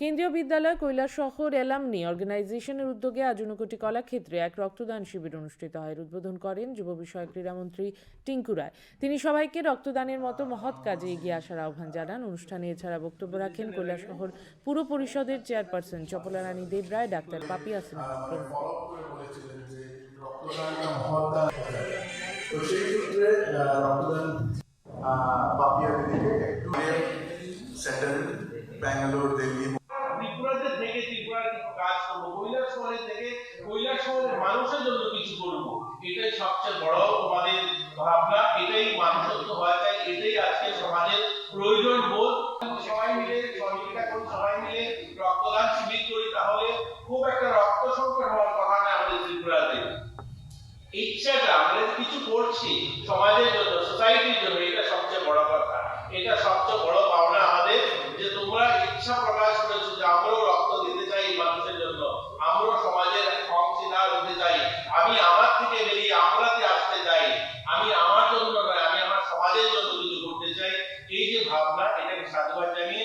কেন্দ্রীয় বিদ্যালয় কৈলাসহর এলামনি অর্গানাইজেশনের উদ্যোগে আজ ঊনকোটি কলাক্ষেত্রে এক রক্তদান শিবির অনুষ্ঠিত হয়। উদ্বোধন করেন যুব বিষয়ক ক্রীড়ামন্ত্রী টিঙ্কু রায়। তিনি সবাইকে রক্তদানের মতো মহৎ কাজে এগিয়ে আসার আহ্বান জানান। অনুষ্ঠানে এছাড়া বক্তব্য রাখেন কৈলাসহর পুর পরিষদের চেয়ারপারসন চপলা রানী দেব রায়, ডাক্তার প্রমুখ। ফলো করে বলেছিলেন করব। কৈলাস শহরে থেকে কৈলাস শহরের মানুষের জন্য কিছু করব। এটাই সবচেয়ে বড় তোমাদের ভাবনা, এটাই মানুষত্ব চাই, এটাই আজকে সমাজের প্রয়োজন বোধ। সবাই মিলে সহযোগিতা করি সবাই মিলে রক্তদান শিবির করি তাহলে খুব একটা রক্ত সংকট হওয়ার কথা না আমাদের ত্রিপুরাতে। ইচ্ছাটা আমরা কিছু করছি সমাজের জন্য সোসাইটির জন্য, এটা সবচেয়ে বড় আমি আমার থেকে বেরিয়ে আমরাতে আসতে চাই। আমি আমার জন্য নয়, আমি আমার সমাজের জন্য কিছু করতে চাই। এই যে ভাবনা, এটাকে সাধুবাদ জানিয়ে